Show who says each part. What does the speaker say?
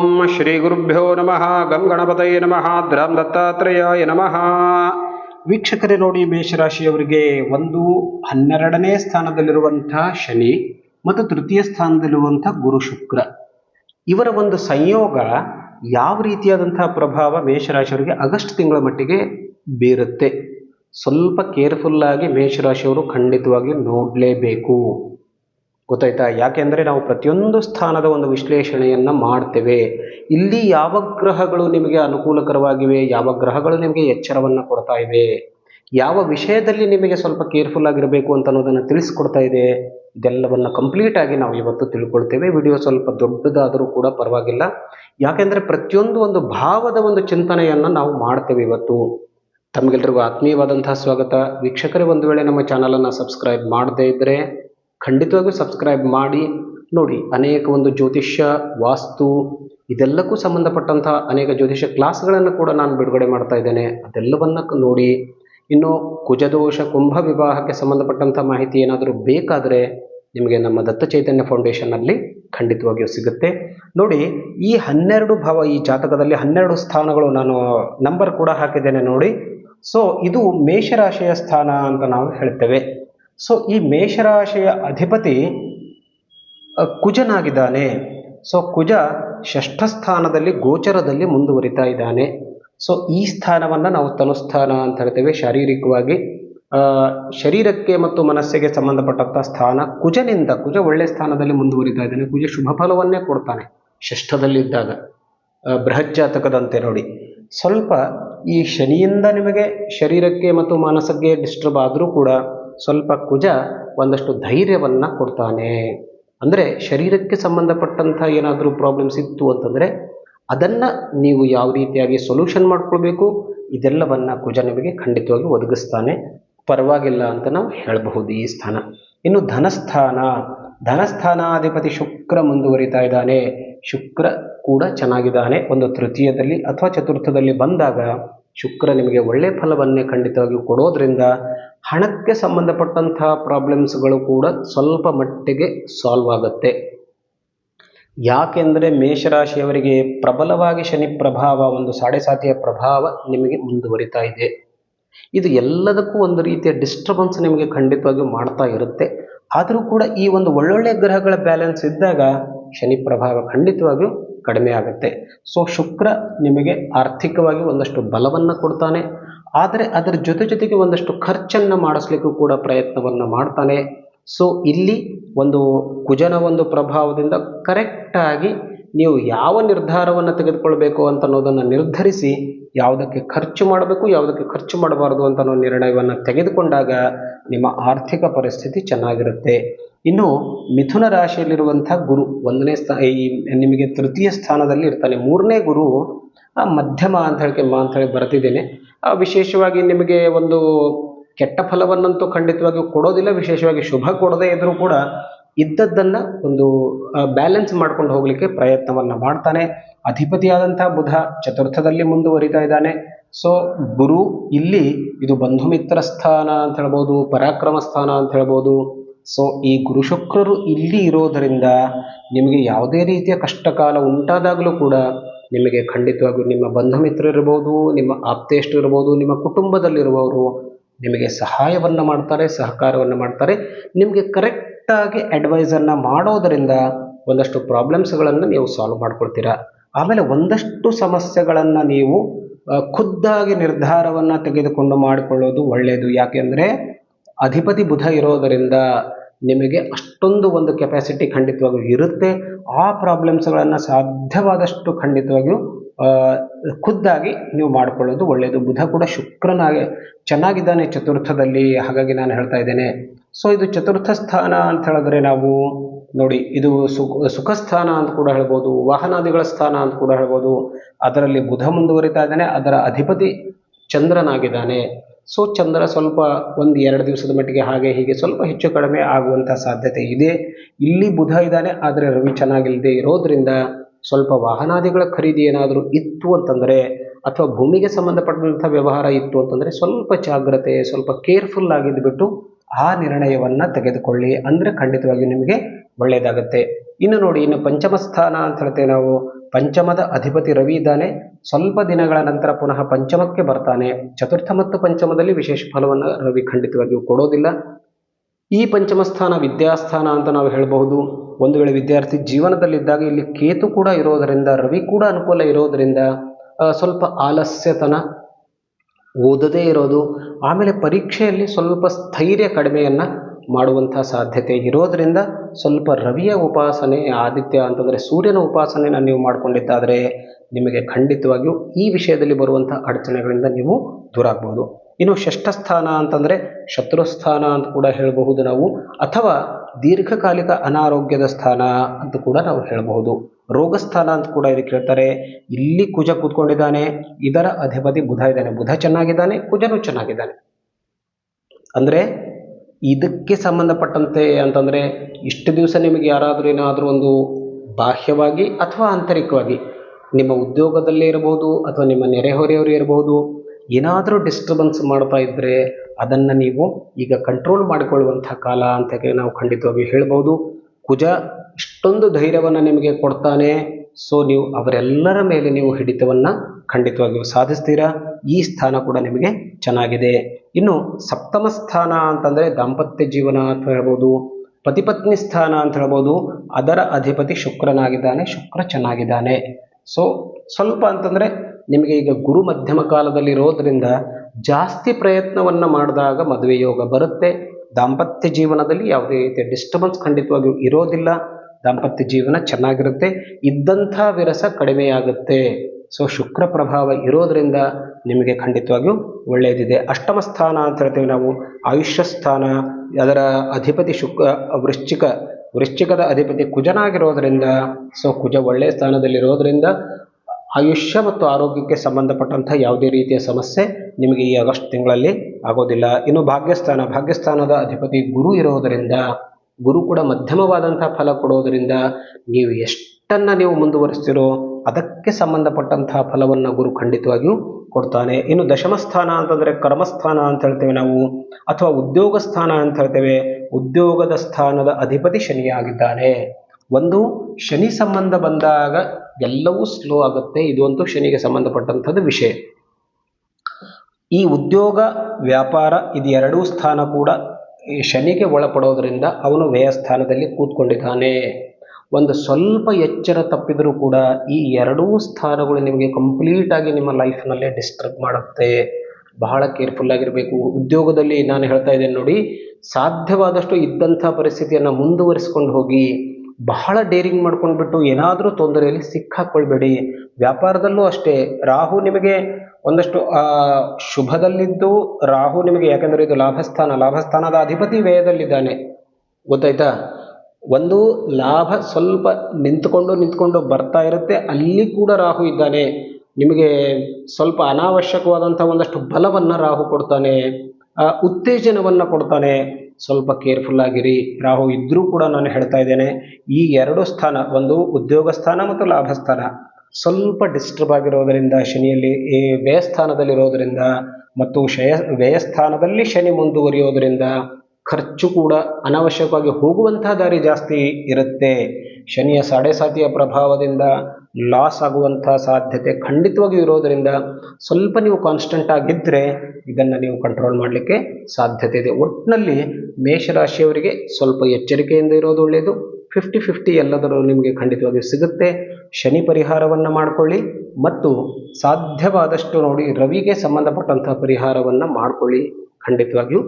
Speaker 1: ಓಂ ಶ್ರೀ ಗುರುಭ್ಯೋ ನಮಃ ಗಂ ಗಣಪತಯ ನಮಃ ದ್ರಾಮ್ ದತ್ತಾತ್ರೇಯಾಯ ನಮಃ ವೀಕ್ಷಕರೇ ನೋಡಿ ಮೇಷರಾಶಿಯವರಿಗೆ ಒಂದು ಹನ್ನೆರಡನೇ ಸ್ಥಾನದಲ್ಲಿರುವಂಥ ಶನಿ ಮತ್ತು ತೃತೀಯ ಸ್ಥಾನದಲ್ಲಿರುವಂಥ ಗುರು ಶುಕ್ರ. ಇವರ ಒಂದು ಸಂಯೋಗ ಯಾವ ರೀತಿಯಾದಂಥ ಪ್ರಭಾವ ಮೇಷರಾಶಿಯವರಿಗೆ ಆಗಸ್ಟ್ ತಿಂಗಳ ಮಟ್ಟಿಗೆ ಬೀರುತ್ತೆ. ಸ್ವಲ್ಪ ಕೇರ್ಫುಲ್ ಆಗಿ ಮೇಷರಾಶಿಯವರು ಖಂಡಿತವಾಗಿ ನೋಡಲೇಬೇಕು. ಗೊತ್ತಾಯ್ತಾ? ಯಾಕೆಂದರೆ ನಾವು ಪ್ರತಿಯೊಂದು ಸ್ಥಾನದ ಒಂದು ವಿಶ್ಲೇಷಣೆಯನ್ನು ಮಾಡ್ತೇವೆ. ಇಲ್ಲಿ ಯಾವ ಗ್ರಹಗಳು ನಿಮಗೆ ಅನುಕೂಲಕರವಾಗಿವೆ? ಯಾವ ಗ್ರಹಗಳು ನಿಮಗೆ ಎಚ್ಚರವನ್ನು ಕೊಡ್ತಾ ಇವೆ? ಯಾವ ವಿಷಯದಲ್ಲಿ ನಿಮಗೆ ಸ್ವಲ್ಪ ಕೇರ್ಫುಲ್ ಆಗಿರಬೇಕು ಅಂತ ಅನ್ನೋದನ್ನು ತಿಳಿಸ್ಕೊಡ್ತಾ ಇದೆ? ಇದೆಲ್ಲವನ್ನು ಕಂಪ್ಲೀಟಾಗಿ ನಾವು ಇವತ್ತು ತಿಳ್ಕೊಳ್ತೇವೆ. ವಿಡಿಯೋ ಸ್ವಲ್ಪ ದೊಡ್ಡದಾದರೂ ಕೂಡ ಪರವಾಗಿಲ್ಲ. ಯಾಕೆಂದರೆ ಪ್ರತಿಯೊಂದು ಒಂದು ಭಾವದ ಒಂದು ಚಿಂತನೆಯನ್ನು ನಾವು ಮಾಡ್ತೇವೆ ಇವತ್ತು. ತಮಗೆಲ್ಲರಿಗೂ ಆತ್ಮೀಯವಾದಂತಹ ಸ್ವಾಗತ. ವೀಕ್ಷಕರೇ, ಒಂದು ವೇಳೆ ನಮ್ಮ ಚಾನಲನ್ನು ಸಬ್ಸ್ಕ್ರೈಬ್ ಮಾಡದೇ ಇದ್ದರೆ ಖಂಡಿತವಾಗಿಯೂ ಸಬ್ಸ್ಕ್ರೈಬ್ ಮಾಡಿ. ನೋಡಿ, ಅನೇಕ ಒಂದು ಜ್ಯೋತಿಷ್ಯ, ವಾಸ್ತು, ಇದೆಲ್ಲಕ್ಕೂ ಸಂಬಂಧಪಟ್ಟಂತಹ ಅನೇಕ ಜ್ಯೋತಿಷ್ಯ ಕ್ಲಾಸ್ಗಳನ್ನು ಕೂಡ ನಾನು ಬಿಡುಗಡೆ ಮಾಡ್ತಾ ಇದ್ದೇನೆ. ಅದೆಲ್ಲವನ್ನು ನೋಡಿ. ಇನ್ನು ಕುಜದೋಷ ಕುಂಭ ವಿವಾಹಕ್ಕೆ ಸಂಬಂಧಪಟ್ಟಂಥ ಮಾಹಿತಿ ಏನಾದರೂ ಬೇಕಾದರೆ ನಿಮಗೆ ನಮ್ಮ ದತ್ತ ಚೈತನ್ಯ ಫೌಂಡೇಶನ್ನಲ್ಲಿ ಖಂಡಿತವಾಗಿಯೂ ಸಿಗುತ್ತೆ. ನೋಡಿ, ಈ ಹನ್ನೆರಡು ಭಾವ, ಈ ಜಾತಕದಲ್ಲಿ ಹನ್ನೆರಡು ಸ್ಥಾನಗಳು ನಾನು ನಂಬರ್ ಕೂಡ ಹಾಕಿದ್ದೇನೆ ನೋಡಿ. ಸೊ ಇದು ಮೇಷರಾಶಿಯ ಸ್ಥಾನ ಅಂತ ನಾವು ಹೇಳ್ತೇವೆ. ಸೊ ಈ ಮೇಷರಾಶಿಯ ಅಧಿಪತಿ ಕುಜನಾಗಿದ್ದಾನೆ. ಸೊ ಕುಜ ಷಷ್ಠ ಸ್ಥಾನದಲ್ಲಿ ಗೋಚರದಲ್ಲಿ ಮುಂದುವರಿತಾ ಇದ್ದಾನೆ. ಸೊ ಈ ಸ್ಥಾನವನ್ನು ನಾವು ತನುಸ್ಥಾನ ಅಂತ ಹೇಳ್ತೇವೆ ಶಾರೀರಿಕವಾಗಿ. ಶರೀರಕ್ಕೆ ಮತ್ತು ಮನಸ್ಸಿಗೆ ಸಂಬಂಧಪಟ್ಟಂಥ ಸ್ಥಾನ ಕುಜನಿಂದ, ಕುಜ ಒಳ್ಳೆ ಸ್ಥಾನದಲ್ಲಿ ಮುಂದುವರಿತಾ ಇದ್ದಾನೆ. ಕುಜ ಶುಭ ಫಲವನ್ನೇ ಕೊಡ್ತಾನೆ ಷಷ್ಠದಲ್ಲಿದ್ದಾಗ. ಬೃಹಜ್ಜಾತಕದಂತೆ ನೋಡಿ. ಸ್ವಲ್ಪ ಈ ಶನಿಯಿಂದ ನಿಮಗೆ ಶರೀರಕ್ಕೆ ಮತ್ತು ಮನಸ್ಸಿಗೆ ಡಿಸ್ಟರ್ಬ್ ಆದರೂ ಕೂಡ ಸ್ವಲ್ಪ ಕುಜ ಒಂದಷ್ಟು ಧೈರ್ಯವನ್ನು ಕೊಡ್ತಾನೆ. ಅಂದರೆ ಶರೀರಕ್ಕೆ ಸಂಬಂಧಪಟ್ಟಂಥ ಏನಾದರೂ ಪ್ರಾಬ್ಲಮ್ಸ್ ಇತ್ತು ಅಂತಂದರೆ ಅದನ್ನು ನೀವು ಯಾವ ರೀತಿಯಾಗಿ ಸೊಲ್ಯೂಷನ್ ಮಾಡ್ಕೊಳ್ಬೇಕು, ಇದೆಲ್ಲವನ್ನು ಕುಜ ನಿಮಗೆ ಖಂಡಿತವಾಗಿ ಒದಗಿಸ್ತಾನೆ. ಪರವಾಗಿಲ್ಲ ಅಂತ ನಾವು ಹೇಳಬಹುದು ಈ ಸ್ಥಾನ. ಇನ್ನು ಧನಸ್ಥಾನ. ಧನಸ್ಥಾನಾಧಿಪತಿ ಶುಕ್ರ ಮುಂದುವರಿತಾ ಇದ್ದಾನೆ. ಶುಕ್ರ ಕೂಡ ಚೆನ್ನಾಗಿದ್ದಾನೆ. ಒಂದು ತೃತೀಯದಲ್ಲಿ ಅಥವಾ ಚತುರ್ಥದಲ್ಲಿ ಬಂದಾಗ ಶುಕ್ರ ನಿಮಗೆ ಒಳ್ಳೆಯ ಫಲವನ್ನೇ ಖಂಡಿತವಾಗಿಯೂ ಕೊಡೋದ್ರಿಂದ ಹಣಕ್ಕೆ ಸಂಬಂಧಪಟ್ಟಂತಹ ಪ್ರಾಬ್ಲಮ್ಸ್ಗಳು ಕೂಡ ಸ್ವಲ್ಪ ಮಟ್ಟಿಗೆ ಸಾಲ್ವ್ ಆಗುತ್ತೆ. ಯಾಕೆಂದರೆ ಮೇಷರಾಶಿಯವರಿಗೆ ಪ್ರಬಲವಾಗಿ ಶನಿ ಪ್ರಭಾವ, ಒಂದು ಸಾಡೆಸಾತಿಯ ಪ್ರಭಾವ ನಿಮಗೆ ಮುಂದುವರಿತಾ ಇದೆ. ಇದು ಎಲ್ಲದಕ್ಕೂ ಒಂದು ರೀತಿಯ ಡಿಸ್ಟರ್ಬೆನ್ಸ್ ನಿಮಗೆ ಖಂಡಿತವಾಗಿಯೂ ಮಾಡ್ತಾ ಇರುತ್ತೆ. ಆದರೂ ಕೂಡ ಈ ಒಂದು ಒಳ್ಳೊಳ್ಳೆ ಗ್ರಹಗಳ ಬ್ಯಾಲೆನ್ಸ್ ಇದ್ದಾಗ ಶನಿ ಪ್ರಭಾವ ಖಂಡಿತವಾಗಿಯೂ ಕಡಿಮೆ ಆಗುತ್ತೆ. ಸೊ ಶುಕ್ರ ನಿಮಗೆ ಆರ್ಥಿಕವಾಗಿ ಒಂದಷ್ಟು ಬಲವನ್ನು ಕೊಡ್ತಾನೆ. ಆದರೆ ಅದರ ಜೊತೆ ಜೊತೆಗೆ ಒಂದಷ್ಟು ಖರ್ಚನ್ನು ಮಾಡಿಸ್ಲಿಕ್ಕೂ ಕೂಡ ಪ್ರಯತ್ನವನ್ನು ಮಾಡ್ತಾನೆ. ಸೊ ಇಲ್ಲಿ ಒಂದು ಕುಜನ ಒಂದು ಪ್ರಭಾವದಿಂದ ಕರೆಕ್ಟಾಗಿ ನೀವು ಯಾವ ನಿರ್ಧಾರವನ್ನು ತೆಗೆದುಕೊಳ್ಬೇಕು ಅಂತ ಅನ್ನೋದನ್ನು ನಿರ್ಧರಿಸಿ, ಯಾವುದಕ್ಕೆ ಖರ್ಚು ಮಾಡಬೇಕು, ಯಾವುದಕ್ಕೆ ಖರ್ಚು ಮಾಡಬಾರದು ಅಂತ ಅನ್ನೋ ನಿರ್ಣಯವನ್ನು ತೆಗೆದುಕೊಂಡಾಗ ನಿಮ್ಮ ಆರ್ಥಿಕ ಪರಿಸ್ಥಿತಿ ಚೆನ್ನಾಗಿರುತ್ತೆ. ಇನ್ನು ಮಿಥುನ ರಾಶಿಯಲ್ಲಿರುವಂಥ ಗುರು ಒಂದನೇ ಸ್ಥಾನ ಈ ನಿಮಗೆ ತೃತೀಯ ಸ್ಥಾನದಲ್ಲಿ ಇರ್ತಾನೆ. ಮೂರನೇ ಗುರು ಮಧ್ಯಮ ಅಂತ ಹೇಳಿ ಅಂತ ಹೇಳಿ ಬರೆದಿದ್ದೇನೆ. ಆ, ವಿಶೇಷವಾಗಿ ನಿಮಗೆ ಒಂದು ಕೆಟ್ಟ ಫಲವನ್ನಂತೂ ಖಂಡಿತವಾಗಿಯೂ ಕೊಡೋದಿಲ್ಲ ವಿಶೇಷವಾಗಿ ಶುಭ ಕೊಡದೇ ಇದ್ರೂ ಕೂಡ ಇದ್ದದ್ದನ್ನು ಒಂದು ಬ್ಯಾಲೆನ್ಸ್ ಮಾಡ್ಕೊಂಡು ಹೋಗಲಿಕ್ಕೆ ಪ್ರಯತ್ನವನ್ನು ಮಾಡ್ತಾನೆ. ಅಧಿಪತಿಯಾದಂತಹ ಬುಧ ಚತುರ್ಥದಲ್ಲಿ ಮುಂದುವರಿತಾ ಇದ್ದಾನೆ. ಸೊ ಗುರು ಇಲ್ಲಿ ಇದು ಬಂಧು ಮಿತ್ರ ಸ್ಥಾನ ಅಂತ ಹೇಳ್ಬೋದು ಪರಾಕ್ರಮ ಸ್ಥಾನ ಅಂತ ಹೇಳ್ಬೋದು. ಸೊ ಈ ಗುರು ಶುಕ್ರರು ಇಲ್ಲಿ ಇರೋದರಿಂದ ನಿಮಗೆ ಯಾವುದೇ ರೀತಿಯ ಕಷ್ಟಕಾಲ ಉಂಟಾದಾಗಲೂ ಕೂಡ ನಿಮಗೆ ಖಂಡಿತವಾಗಿಯೂ ನಿಮ್ಮ ಬಂಧು ಮಿತ್ರರಿರ್ಬೋದು ನಿಮ್ಮ ಆಪ್ತೇಷ್ಟು ಇರ್ಬೋದು ನಿಮ್ಮ ಕುಟುಂಬದಲ್ಲಿರುವವರು ನಿಮಗೆ ಸಹಾಯವನ್ನು ಮಾಡ್ತಾರೆ, ಸಹಕಾರವನ್ನು ಮಾಡ್ತಾರೆ. ನಿಮಗೆ ಕರೆಕ್ಟಾಗಿ ಅಡ್ವೈಸನ್ನು ಮಾಡೋದರಿಂದ ಒಂದಷ್ಟು ಪ್ರಾಬ್ಲಮ್ಸ್ಗಳನ್ನು ನೀವು ಸಾಲ್ವ್ ಮಾಡ್ಕೊಳ್ತೀರಾ. ಆಮೇಲೆ ಒಂದಷ್ಟು ಸಮಸ್ಯೆಗಳನ್ನು ನೀವು ಖುದ್ದಾಗಿ ನಿರ್ಧಾರವನ್ನು ತೆಗೆದುಕೊಂಡು ಮಾಡಿಕೊಳ್ಳೋದು ಒಳ್ಳೆಯದು ಯಾಕೆಂದರೆ ಅಧಿಪತಿ ಬುಧ ಇರೋದರಿಂದ ನಿಮಗೆ ಅಷ್ಟೊಂದು ಒಂದು ಕೆಪ್ಯಾಸಿಟಿ ಖಂಡಿತವಾಗಿಯೂ ಇರುತ್ತೆ. ಆ ಪ್ರಾಬ್ಲಮ್ಸ್ಗಳನ್ನು ಸಾಧ್ಯವಾದಷ್ಟು ಖಂಡಿತವಾಗಿಯೂ ಖುದ್ದಾಗಿ ನೀವು ಮಾಡಿಕೊಳ್ಳೋದು ಒಳ್ಳೆಯದು ಬುಧ ಕೂಡ ಶುಕ್ರನಾಗೆ ಚೆನ್ನಾಗಿದ್ದಾನೆ ಚತುರ್ಥದಲ್ಲಿ, ಹಾಗಾಗಿ ನಾನು ಹೇಳ್ತಾ ಇದ್ದೇನೆ. ಸೊ ಇದು ಚತುರ್ಥ ಸ್ಥಾನ ಅಂತ ಹೇಳಿದ್ರೆ ನಾವು ನೋಡಿ, ಇದು ಸುಖ ಸ್ಥಾನ ಅಂತ ಕೂಡ ಹೇಳ್ಬೋದು, ವಾಹನಾದಿಗಳ ಸ್ಥಾನ ಅಂತ ಕೂಡ ಹೇಳ್ಬೋದು. ಅದರಲ್ಲಿ ಬುಧ ಮುಂದುವರಿತಾ ಇದ್ದಾನೆ, ಅದರ ಅಧಿಪತಿ ಚಂದ್ರನಾಗಿದ್ದಾನೆ. ಸೊ ಚಂದ್ರ ಸ್ವಲ್ಪ ಒಂದು ಎರಡು ದಿವಸದ ಮಟ್ಟಿಗೆ ಹಾಗೆ ಹೀಗೆ ಸ್ವಲ್ಪ ಹೆಚ್ಚು ಕಡಿಮೆ ಆಗುವಂಥ ಸಾಧ್ಯತೆ ಇದೆ. ಇಲ್ಲಿ ಬುಧ ಇದ್ದಾನೆ, ಆದರೆ ರವಿ ಚೆನ್ನಾಗಿಲ್ಲದೆ ಇರೋದ್ರಿಂದ ಸ್ವಲ್ಪ ವಾಹನಾದಿಗಳ ಖರೀದಿ ಏನಾದರೂ ಇತ್ತು ಅಂತಂದರೆ ಅಥವಾ ಭೂಮಿಗೆ ಸಂಬಂಧಪಟ್ಟಂಥ ವ್ಯವಹಾರ ಇತ್ತು ಅಂತಂದರೆ ಸ್ವಲ್ಪ ಜಾಗ್ರತೆ, ಸ್ವಲ್ಪ ಕೇರ್ಫುಲ್ ಆಗಿದ್ದುಬಿಟ್ಟು ಆ ನಿರ್ಣಯವನ್ನು ತೆಗೆದುಕೊಳ್ಳಿ. ಅಂದರೆ ಖಂಡಿತವಾಗಿಯೂ ನಿಮಗೆ ಒಳ್ಳೆಯದಾಗುತ್ತೆ ಇನ್ನು ನೋಡಿ, ಇನ್ನು ಪಂಚಮ ಸ್ಥಾನ ಅಂತ ಹೇಳ್ತೇವೆ ನಾವು. ಪಂಚಮದ ಅಧಿಪತಿ ರವಿ ಇದ್ದಾನೆ. ಸ್ವಲ್ಪ ದಿನಗಳ ನಂತರ ಪುನಃ ಪಂಚಮಕ್ಕೆ ಬರ್ತಾನೆ. ಚತುರ್ಥ ಮತ್ತು ಪಂಚಮದಲ್ಲಿ ವಿಶೇಷ ಫಲವನ್ನು ರವಿ ಖಂಡಿತವಾಗಿಯೂ ಕೊಡೋದಿಲ್ಲ. ಈ ಪಂಚಮ ಸ್ಥಾನ ವಿದ್ಯಾಸ್ಥಾನ ಅಂತ ನಾವು ಹೇಳಬಹುದು. ಒಂದು ವೇಳೆ ವಿದ್ಯಾರ್ಥಿ ಜೀವನದಲ್ಲಿದ್ದಾಗ ಇಲ್ಲಿ ಕೇತು ಕೂಡ ಇರೋದರಿಂದ, ರವಿ ಕೂಡ ಅನುಕೂಲ ಇರೋದರಿಂದ ಸ್ವಲ್ಪ ಆಲಸ್ಯತನ ಓದದೇ ಇರೋದು. ಆಮೇಲೆ ಪರೀಕ್ಷೆಯಲ್ಲಿ ಸ್ವಲ್ಪ ಸ್ಥೈರ್ಯ ಕಡಿಮೆಯನ್ನು ಮಾಡುವಂಥ ಸಾಧ್ಯತೆ ಇರೋದರಿಂದ ಸ್ವಲ್ಪ ರವಿಯ ಉಪಾಸನೆ, ಆದಿತ್ಯ ಅಂತಂದರೆ ಸೂರ್ಯನ ಉಪಾಸನೆನ ನೀವು ಮಾಡಿಕೊಂಡಿದ್ದಾದರೆ ನಿಮಗೆ ಖಂಡಿತವಾಗಿಯೂ ಈ ವಿಷಯದಲ್ಲಿ ಬರುವಂಥ ಅಡಚಣೆಗಳಿಂದ ನೀವು ದೂರ ಆಗ್ಬೋದು ಇನ್ನು ಷಷ್ಠಸ್ಥಾನ ಅಂತಂದರೆ ಶತ್ರುಸ್ಥಾನ ಅಂತ ಕೂಡ ಹೇಳಬಹುದು ನಾವು, ಅಥವಾ ದೀರ್ಘಕಾಲಿಕ ಅನಾರೋಗ್ಯದ ಸ್ಥಾನ ಅಂತ ಕೂಡ ನಾವು ಹೇಳಬಹುದು. ರೋಗಸ್ಥಾನ ಅಂತ ಕೂಡ ಇದಕ್ಕೆ ಹೇಳ್ತಾರೆ ಇಲ್ಲಿ ಕುಜ ಕೂತ್ಕೊಂಡಿದ್ದಾನೆ, ಇದರ ಅಧಿಪತಿ ಬುಧ ಇದ್ದಾನೆ. ಬುಧ ಚೆನ್ನಾಗಿದ್ದಾನೆ, ಕುಜನೂ ಚೆನ್ನಾಗಿದ್ದಾನೆ. ಅಂದರೆ ಇದಕ್ಕೆ ಸಂಬಂಧಪಟ್ಟಂತೆ ಅಂತಂದರೆ ಇಷ್ಟು ದಿವಸ ನಿಮಗೆ ಯಾರಾದರೂ ಏನಾದರೂ ಒಂದು ಬಾಹ್ಯವಾಗಿ ಅಥವಾ ಆಂತರಿಕವಾಗಿ ನಿಮ್ಮ ಉದ್ಯೋಗದಲ್ಲೇ ಇರಬಹುದು ಅಥವಾ ನಿಮ್ಮ ನೆರೆಹೊರೆಯವರು ಇರಬಹುದು ಏನಾದರೂ ಡಿಸ್ಟರ್ಬೆನ್ಸ್ ಮಾಡ್ತಾ ಇದ್ದರೆ ಅದನ್ನು ನೀವು ಈಗ ಕಂಟ್ರೋಲ್ ಮಾಡಿಕೊಳ್ಳುವಂಥ ಕಾಲ ಅಂತ ನಾವು ಖಂಡಿತವಾಗಿ ಹೇಳ್ಬೋದು. ಕುಜ ಇಷ್ಟೊಂದು ಧೈರ್ಯವನ್ನು ನಿಮಗೆ ಕೊಡ್ತಾನೆ. ಸೊ ನೀವು ಅವರೆಲ್ಲರ ಮೇಲೆ ನೀವು ಹಿಡಿತವನ್ನು ಖಂಡಿತವಾಗಿಯೂ ಸಾಧಿಸ್ತೀರಾ? ಈ ಸ್ಥಾನ ಕೂಡ ನಿಮಗೆ ಚೆನ್ನಾಗಿದೆ. ಇನ್ನು ಸಪ್ತಮ ಸ್ಥಾನ ಅಂತಂದರೆ ದಾಂಪತ್ಯ ಜೀವನ ಅಂತ ಹೇಳ್ಬೋದು, ಪತಿಪತ್ನಿ ಸ್ಥಾನ ಅಂತ ಹೇಳ್ಬೋದು, ಅದರ ಅಧಿಪತಿ ಶುಕ್ರನಾಗಿದ್ದಾನೆ, ಶುಕ್ರ ಚೆನ್ನಾಗಿದ್ದಾನೆ. ಸೊ ಸ್ವಲ್ಪ ಅಂತಂದರೆ ನಿಮಗೆ ಈಗ ಗುರು ಮಧ್ಯಮ ಕಾಲದಲ್ಲಿ ಇರೋದ್ರಿಂದ ಜಾಸ್ತಿ ಪ್ರಯತ್ನವನ್ನು ಮಾಡಿದಾಗ ಮದುವೆ ಯೋಗ ಬರುತ್ತೆ. ದಾಂಪತ್ಯ ಜೀವನದಲ್ಲಿ ಯಾವುದೇ ರೀತಿಯ ಡಿಸ್ಟರ್ಬೆನ್ಸ್ ಖಂಡಿತವಾಗಿಯೂ ಇರೋದಿಲ್ಲ. ದಾಂಪತ್ಯ ಜೀವನ ಚೆನ್ನಾಗಿರುತ್ತೆ. ಇದ್ದಂಥ ವಿರಸ ಕಡಿಮೆಯಾಗುತ್ತೆ. ಸೊ ಶುಕ್ರ ಪ್ರಭಾವ ಇರೋದರಿಂದ ನಿಮಗೆ ಖಂಡಿತವಾಗಿಯೂ ಒಳ್ಳೆಯದಿದೆ. ಅಷ್ಟಮ ಸ್ಥಾನ ಅಂತ ಹೇಳ್ತೇವೆ ನಾವು, ಆಯುಷ್ಯ ಸ್ಥಾನ, ಅದರ ಅಧಿಪತಿ ಶುಕ್ರ, ವೃಶ್ಚಿಕ, ವೃಶ್ಚಿಕದ ಅಧಿಪತಿ ಕುಜನಾಗಿರೋದರಿಂದ ಸೊ ಕುಜ ಒಳ್ಳೆಯ ಸ್ಥಾನದಲ್ಲಿರೋದರಿಂದ ಆಯುಷ್ಯ ಮತ್ತು ಆರೋಗ್ಯಕ್ಕೆ ಸಂಬಂಧಪಟ್ಟಂಥ ಯಾವುದೇ ರೀತಿಯ ಸಮಸ್ಯೆ ನಿಮಗೆ ಈ ಆಗಸ್ಟ್ ತಿಂಗಳಲ್ಲಿ ಆಗೋದಿಲ್ಲ. ಇನ್ನು ಭಾಗ್ಯಸ್ಥಾನ, ಭಾಗ್ಯಸ್ಥಾನದ ಅಧಿಪತಿ ಗುರು ಇರೋದರಿಂದ, ಗುರು ಕೂಡ ಮಧ್ಯಮವಾದಂಥ ಫಲ ಕೊಡೋದರಿಂದ ನೀವು ಎಷ್ಟನ್ನು ನೀವು ಮುಂದುವರಿಸ್ತೀರೋ ಅದಕ್ಕೆ ಸಂಬಂಧಪಟ್ಟಂತಹ ಫಲವನ್ನು ಗುರು ಖಂಡಿತವಾಗಿಯೂ ಕೊಡ್ತಾನೆ. ಇನ್ನು ದಶಮ ಸ್ಥಾನ ಅಂತಂದರೆ ಕರ್ಮಸ್ಥಾನ ಅಂತ ಹೇಳ್ತೇವೆ ನಾವು, ಅಥವಾ ಉದ್ಯೋಗ ಸ್ಥಾನ ಅಂತ ಹೇಳ್ತೇವೆ, ಉದ್ಯೋಗದ ಸ್ಥಾನದ ಅಧಿಪತಿ ಶನಿಯಾಗಿದ್ದಾನೆ. ಒಂದು ಶನಿ ಸಂಬಂಧ ಬಂದಾಗ ಎಲ್ಲವೂ ಸ್ಲೋ ಆಗುತ್ತೆ ಇದು ಅಂತೂ ಶನಿಗೆ ಸಂಬಂಧಪಟ್ಟಂಥದ್ದು ವಿಷಯ. ಈ ಉದ್ಯೋಗ, ವ್ಯಾಪಾರ ಇದು ಎರಡೂ ಸ್ಥಾನ ಕೂಡ ಈ ಶನಿಗೆ ಒಳಪಡೋದ್ರಿಂದ ಅವನು ವ್ಯಯಸ್ಥಾನದಲ್ಲಿ ಕೂತ್ಕೊಂಡಿದ್ದಾನೆ. ಒಂದು ಸ್ವಲ್ಪ ಎಚ್ಚರ ತಪ್ಪಿದರೂ ಕೂಡ ಈ ಎರಡೂ ಸ್ಥಾನಗಳು ನಿಮಗೆ ಕಂಪ್ಲೀಟಾಗಿ ನಿಮ್ಮ ಲೈಫ್ನಲ್ಲೇ ಡಿಸ್ಟರ್ಬ್ ಮಾಡುತ್ತೆ. ಬಹಳ ಕೇರ್ಫುಲ್ ಆಗಿರಬೇಕು. ಉದ್ಯೋಗದಲ್ಲಿ ನಾನು ಹೇಳ್ತಾ ಇದ್ದೇನೆ ನೋಡಿ, ಸಾಧ್ಯವಾದಷ್ಟು ಇದ್ದಂಥ ಪರಿಸ್ಥಿತಿಯನ್ನು ಮುಂದುವರಿಸ್ಕೊಂಡು ಹೋಗಿ, ಬಹಳ ಡೇರಿಂಗ್ ಮಾಡ್ಕೊಂಡ್ಬಿಟ್ಟು ಏನಾದರೂ ತೊಂದರೆಯಲ್ಲಿ ಸಿಕ್ಕಾಕ್ಕೊಳ್ಬೇಡಿ ವ್ಯಾಪಾರದಲ್ಲೂ ಅಷ್ಟೇ, ರಾಹು ನಿಮಗೆ ಒಂದಷ್ಟು ಶುಭದಲ್ಲಿದ್ದು, ರಾಹು ನಿಮಗೆ ಯಾಕೆಂದರೆ ಇದು ಲಾಭಸ್ಥಾನ, ಲಾಭಸ್ಥಾನದ ಅಧಿಪತಿ ವ್ಯಯದಲ್ಲಿದ್ದಾನೆ. ಗೊತ್ತಾಯ್ತಾ? ಒಂದು ಲಾಭ ಸ್ವಲ್ಪ ನಿಂತುಕೊಂಡು ನಿಂತ್ಕೊಂಡು ಬರ್ತಾ ಇರುತ್ತೆ, ಅಲ್ಲಿ ಕೂಡ ರಾಹು ಇದ್ದಾನೆ. ನಿಮಗೆ ಸ್ವಲ್ಪ ಅನಾವಶ್ಯಕವಾದಂಥ ಒಂದಷ್ಟು ಬಲವನ್ನು ರಾಹು ಕೊಡ್ತಾನೆ ಉತ್ತೇಜನವನ್ನು ಕೊಡ್ತಾನೆ. ಸ್ವಲ್ಪ ಕೇರ್ಫುಲ್ ಆಗಿರಿ, ರಾಹು ಇದ್ದರೂ ಕೂಡ ನಾನು ಹೇಳ್ತಾ ಇದ್ದೇನೆ, ಈ ಎರಡು ಸ್ಥಾನ, ಒಂದು ಉದ್ಯೋಗ ಸ್ಥಾನ ಮತ್ತು ಲಾಭ ಸ್ಥಾನ, ಸ್ವಲ್ಪ ಡಿಸ್ಟರ್ಬ್ ಆಗಿರೋದರಿಂದ ಶನಿಯಲ್ಲಿ ಈ ವ್ಯಯಸ್ಥಾನದಲ್ಲಿರೋದರಿಂದ ಮತ್ತು ಶಯ, ವ್ಯಯಸ್ಥಾನದಲ್ಲಿ ಶನಿ ಮುಂದುವರಿಯೋದರಿಂದ ಖರ್ಚು ಕೂಡ ಅನವಶ್ಯಕವಾಗಿ ಹೋಗುವಂತಹ ದಾರಿ ಜಾಸ್ತಿ ಇರುತ್ತೆ. ಶನಿಯ ಸಾಡೆ ಸಾತಿಯ ಪ್ರಭಾವದಿಂದ ಲಾಸ್ ಆಗುವಂಥ ಸಾಧ್ಯತೆ ಖಂಡಿತವಾಗಿಯೂ ಇರೋದರಿಂದ ಸ್ವಲ್ಪ ನೀವು ಕಾನ್ಸ್ಟೆಂಟ್ ಆಗಿದ್ದರೆ ಇದನ್ನು ನೀವು ಕಂಟ್ರೋಲ್ ಮಾಡಲಿಕ್ಕೆ ಸಾಧ್ಯತೆ ಇದೆ. ಒಟ್ಟಿನಲ್ಲಿ ಮೇಷರಾಶಿಯವರಿಗೆ ಸ್ವಲ್ಪ ಎಚ್ಚರಿಕೆಯಿಂದ ಇರೋದು ಒಳ್ಳೆಯದು ಫಿಫ್ಟಿ ಫಿಫ್ಟಿ ಎಲ್ಲದರೂ ನಿಮಗೆ ಖಂಡಿತವಾಗಿಯೂ ಸಿಗುತ್ತೆ. ಶನಿ ಪರಿಹಾರವನ್ನು ಮಾಡಿಕೊಳ್ಳಿ ಮತ್ತು ಸಾಧ್ಯವಾದಷ್ಟು ನೋಡಿ ರವಿಗೆ ಸಂಬಂಧಪಟ್ಟಂತಹ ಪರಿಹಾರವನ್ನು ಮಾಡಿಕೊಳ್ಳಿ ಖಂಡಿತವಾಗಿಯೂ.